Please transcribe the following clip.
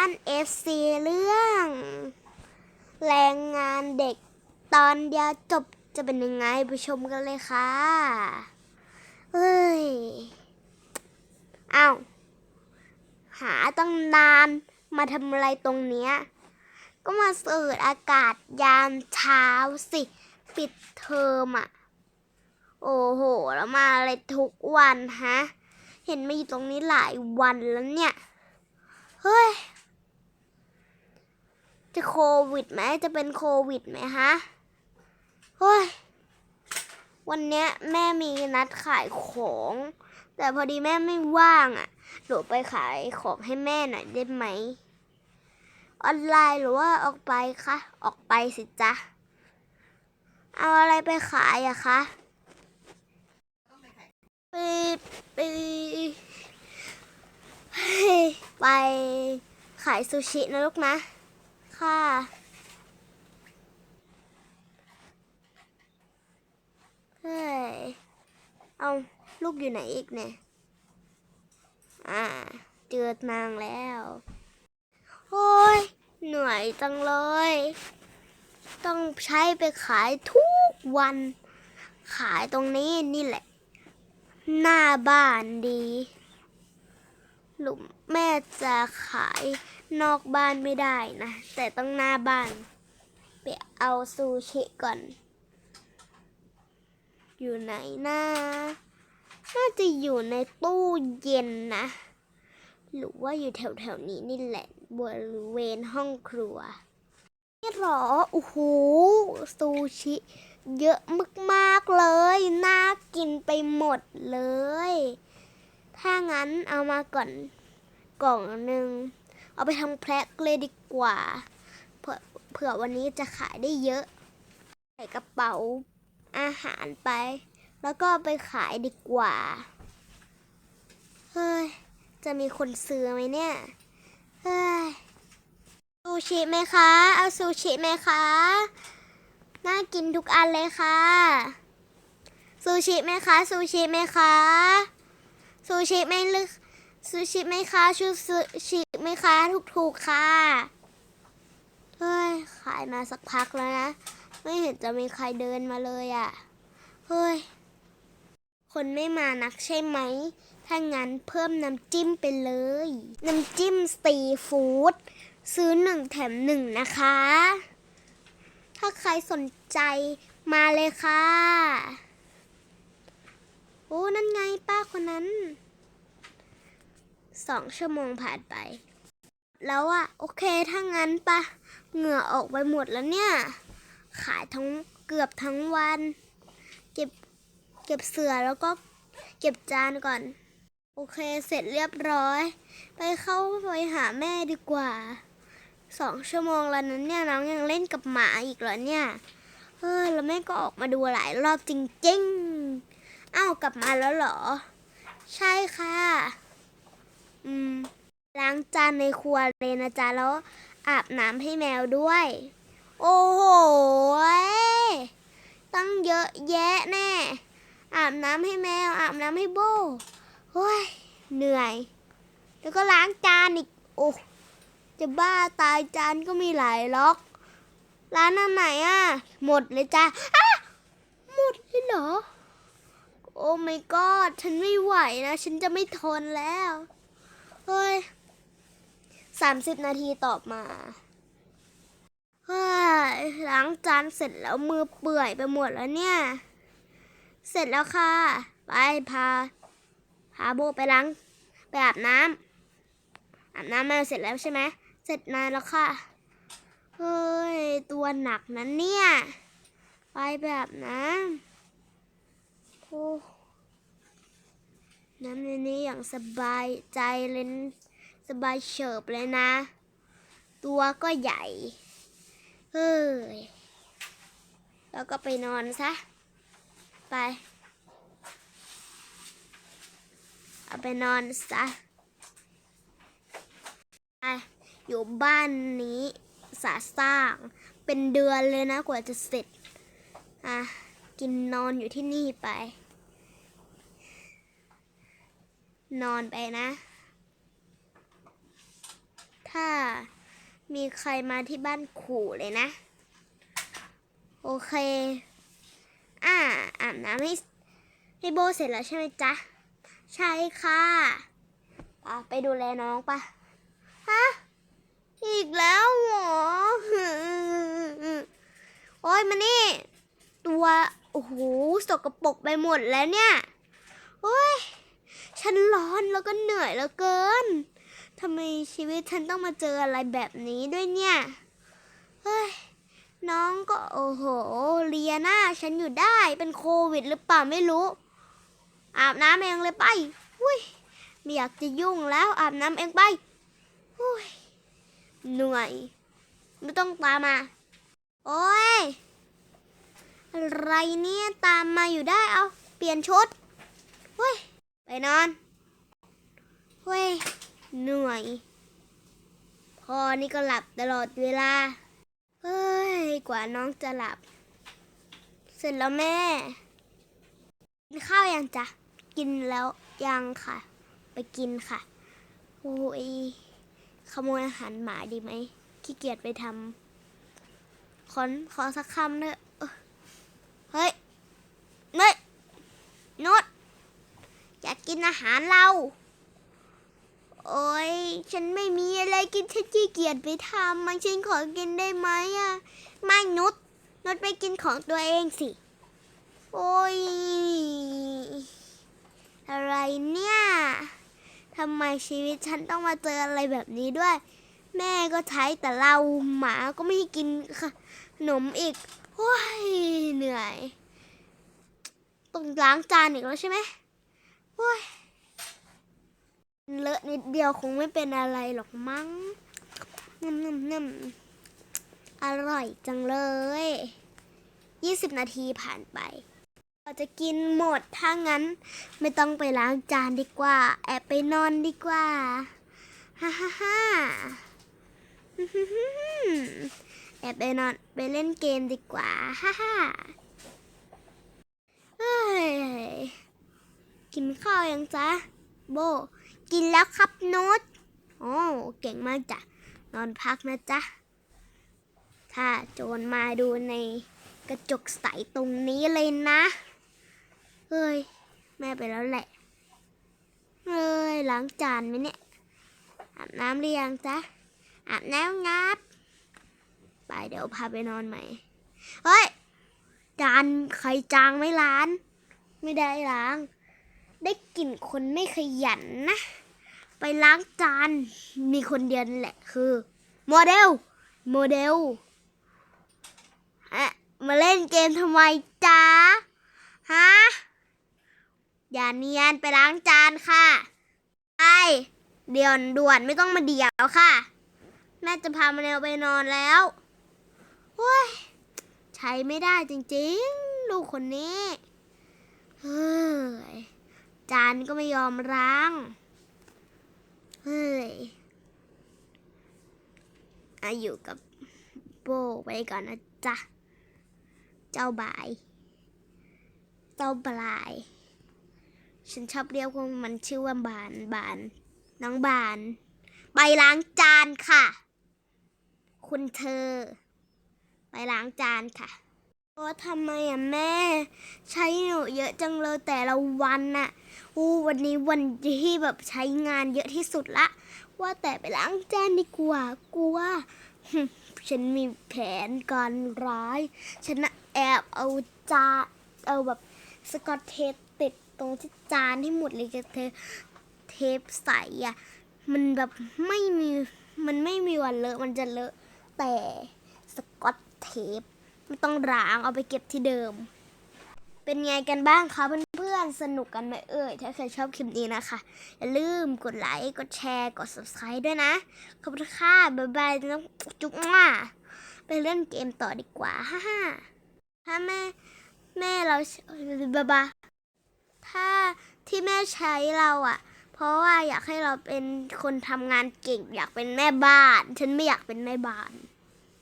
านเอฟซีเรื่อง แรงงานเด็กตอนเดียวจบจะเป็นยังไงไปชมกันเลยค่ะ เฮ้ยเอาวหาตั้งนานมาทำอะไรตรงเนี้ย ก็มาสูดอากาศยามเช้าสิ ปิดเทอมอะ โอ้โห แล้วมาอะไรทุกวันฮะ เห็นมาอยู่ตรงนี้หลายวันแล้วเนี่ย เฮ้ย จะโควิดไหมจะเป็นโควิดไหมฮะเฮ้ยวันเนี้ยแม่มีนัดขายของ แต่พอดีแม่ไม่ว่างอะหนูไปขายของให้แม่หน่อยได้ไหม ออนไลน์หรือว่าออกไปคะออกไปสิจ๊ะเอาอะไรไปขายอะคะไปไปไปขายซูชินะลูกนะ ค่ะ เฮ้ย เอาลูกอยู่ไหนอีกเนี่ย อ่า เจอนางแล้ว โอ้ย เหนื่อยจังเลย ต้องใช้ไปขายทุกวัน ขายตรงนี้นี่แหละ หน้าบ้านดี หลุม แม่จะขายนอกบ้านไม่ได้นะ แต่ต้องหน้าบ้าน ไปเอาซูชิก่อน อยู่ไหนนะน่าจะอยู่ในตู้เย็นนะ หรือว่าอยู่แถวๆนี้นี่แหละบริเวณห้องครัว นี่หรอ โอ้โห ซูชิ เยอะมากๆเลย น่ากินไปหมดเลย ถ้างั้นเอามาก่อน กล่องหนึ่งเอาไปทำแพลกเลยดีกว่าเผื่อเผื่อวันนี้จะขายได้เยอะ ใส่กระเป๋าอาหารไป แล้วก็ไปขายดีกว่า เฮ้ย จะมีคนซื้อไหมเนี่ย เฮ้ย ซูชิไหมคะ เอาซูชิไหมคะ น่ากินทุกอันเลยค่ะ ซูชิไหมคะ ซูชิไหมคะ ซูชิไหมลึก ซูชิไหมคะชูซูชิไหมคะถูกๆค่ะเฮ้ยขายมาสักพักแล้วนะ ไม่เห็นจะมีใครเดินมาเลยอะ่ะเฮ้ยคนไม่มานักใช่ไหม ถ้างั้นเพิ่มน้ำจิ้มไปเลย น้ำจิ้มซีฟู้ดซื้อหนึ่งแถมหนึ่งนะคะ ถ้าใครสนใจมาเลยค่ะ โอ้ นั่นไงป้าคนนั้น สองชั่วโมงผ่านไป แล้วอะโอเคถ้างั้นปะเหงื่อออกไปหมดแล้วเนี่ย ขายทั้งเกือบทั้งวัน เก็บเก็บเสือแล้วก็เก็บจานก่อน โอเคเสร็จเรียบร้อย ไปเข้าไปหาแม่ดีกว่าสองชั่วโมงแล้วนั้นเนี่ยน้องยังเล่นกับหมาอีกเหรอเนี่ยเออแล้วแม่ก็ออกมาดูหลายรอบจริงๆอ้าวกลับมาแล้วเหรอ ใช่ค่ะ อืม ล้างจานในครัวเลยนะจ๊ะแล้วอาบน้ำให้แมวด้วย โอ้โหตั้งเยอะแยะแน่ อาบน้ำให้แมว อาบน้ำให้โบโอ้ยเหนื่อย แล้วก็ล้างจานอีก โอ้จะบ้าตายจานก็มีหลายล็อก ร้านอันไหนอะ หมดเลยจ้าอะหมดเลยเหรอ โอ้ไม่กอดฉันไม่ไหวนะ ฉันจะไม่ทนแล้ว ฮ้ยสามสิบนาทีตอบมาเฮ้ยล้างจานเสร็จแล้วมือเปื่อยไปหมดแล้วเนี่ย เสร็จแล้วค่ะ ไปพา พาโบไปล้าง ไปอาบน้ำอาบน้ำมาเสร็จแล้วใช่ไหม เสร็จนานแล้วค่ะ เฮ้ย ตัวหนักนั้นเนี่ย ไปแบบน้ำโอ้ น้ำในนี้อย่างสบายใจเลยนสบายเฉิบเลยนะ ตัวก็ใหญ่ เฮ้ย แล้วก็ไปนอนซะ ไป เอาไปนอนซะไปอยู่บ้านนี้สาสร้างเป็นเดือนเลยนะกว่าจะเสร็จ อะ กินนอนอยู่ที่นี่ไป นอนไปนะ ถ้ามีใครมาที่บ้านขู่เลยนะ โอเค อ่าอาบน้ำให้ให้โบเสร็จแล้วใช่ไหมจ๊ะ ใช่ค่ะป่ะไปดูแลน้องปะฮะ อีกแล้วหรอโอ้ยมานี่ ตัว โอ้โห สกปรกไปหมดแล้วเนี่ย โอ้ย ฉันร้อนแล้วก็เหนื่อยแล้วเกินทำไมชีวิตฉันต้องมาเจออะไรแบบนี้ด้วยเนี่ย เฮ้ย น้องก็โอ้โห เลียหน้าฉันอยู่ได้เป็นโควิดหรือเปล่าไม่รู้ อาบน้ำเองเลยไปอุ้ยไม่อยากจะยุ่งแล้วอาบน้ำเองไปอุ้ยเหนื่อย ไม่ต้องตามมา โอ้ย อะไรเนี่ยตามมาอยู่ได้เอาเปลี่ยนชุดเฮ้ย ไปนอนเฮ้ยเหนื่อย พอนี่ก็หลับตลอดเวลา เฮ้ย กว่าน้องจะหลับ เสร็จแล้วแม่ กินข้าวยังจ๊ะกินแล้วยังค่ะ ไปกินค่ะ โอ้ย ขโมยอาหารหมาดีไหม ขี้เกียจไปทำขอขอสักคำเถอะเฮ้ยเฮ้ยนุชอยา กินอาหารเรา โอ้ยฉันไม่มีอะไรกินฉันขี้เกียจไปทำมันฉันขอกินได้ไหมอะไม่นุชนุชไปกินของตัวเองสิ โอ้ย อะไรเนี่ยทำไมชีวิตฉันต้องมาเจออะไรแบบนี้ด้วย แม่ก็ใช้แต่เราหมาก็ไม่ให้กินขนมอีกโอ้ยเหนื่อยต้องล้างจานอีกแล้วใช่ไหม เลอะนิดเดียวคงไม่เป็นอะไรหรอกมั้งน้ำน้ำน้ำอร่อยจังเลย 20 นาทีผ่านไป เราจะกินหมด ถ้างั้นไม่ต้องไปล้างจานดีกว่า แอบไปนอนดีกว่า ฮ่าฮ่าฮ่าแอบไปนอนไปเล่นเกมดีกว่า ฮ่าฮ่าเฮ้ย กิน ข้าวยังจ๊ะโบ กินแล้วครับน้ตโอ้เก่งมากจ้ะ นอนพักนะจ๊ะ ถ้าโจรมาดูในกระจกใสตรงนี้เลยนะ เฮ้ย แม่ไปแล้วแหละ เฮ้ยล้างจานไหมเนี่ย อาบน้ำหรือยังจ๊ะ อาบน้ำงับ ไปเดี๋ยวพาไปนอนใหม่ เฮ้ย จานใครจางไม่ล้าน ไม่ได้ล้าง ได้กลิ่นคนไม่ขยันนะ ไปล้างจานมีคนเดียวนั่นแหละคือโมเดลโมเดลอะมาเล่นเกมทำไมจ๊ะฮะอย่าเนียนไปล้างจานค่ะไอเดี๋ยวด่วนไม่ต้องมาเดี๋ยวค่ะ แม่จะพามาแนวไปนอนแล้วโอ้ยใช้ไม่ได้จริงๆ ลูกคนนี้เฮ้ย จานก็ไม่ยอมล้าง เฮ้ยอาอยู่กับโบไปก่อนนะจ๊ะ เจ้าบาย เจ้าบลาย ฉันชอบเรียกว่ามันชื่อว่าบานบาน น้องบาน ไปล้างจานค่ะ คุณเธอ ไปล้างจานค่ะ โอ้ทำไมอะแม่ ใช้หนูเยอะจังเลยแต่ละวันน่ะอู้วันนี้วันที่แบบใช้งานเยอะที่สุดละ ว่าแต่ไปล้างจานดีกว่ากลัวฉันมีแผนการร้ายฉันน่ะแอบเอาจานเอาแบบสกอตเทปติดตรงที่จานให้หมดเลยจะเทปเทปใสอะมันแบบไม่มีมันไม่มีวันเลอะมันจะเลอะแต่สกอตเทป ไม่ต้องล้างเอาไปเก็บที่เดิม เป็นไงกันบ้างคะเพื่อนๆสนุกกันไหมเอ่ยถ้าใครชอบคลิปนี้นะคะ อย่าลืมกดไลค์กดแชร์กด subscribe ด้วยนะ ขอบคุณค่ะบ๊ายบายน้องจุ๊บมาไปเล่นเกมต่อดีกว่าฮ่าฮ่าถ้าแม่แม่เราบาบาถ้าที่แม่ใช้เราอะ่ะ เพราะว่าอยากให้เราเป็นคนทำงานเก่ง อยากเป็นแม่บ้าน ฉันไม่อยากเป็นแม่บ้าน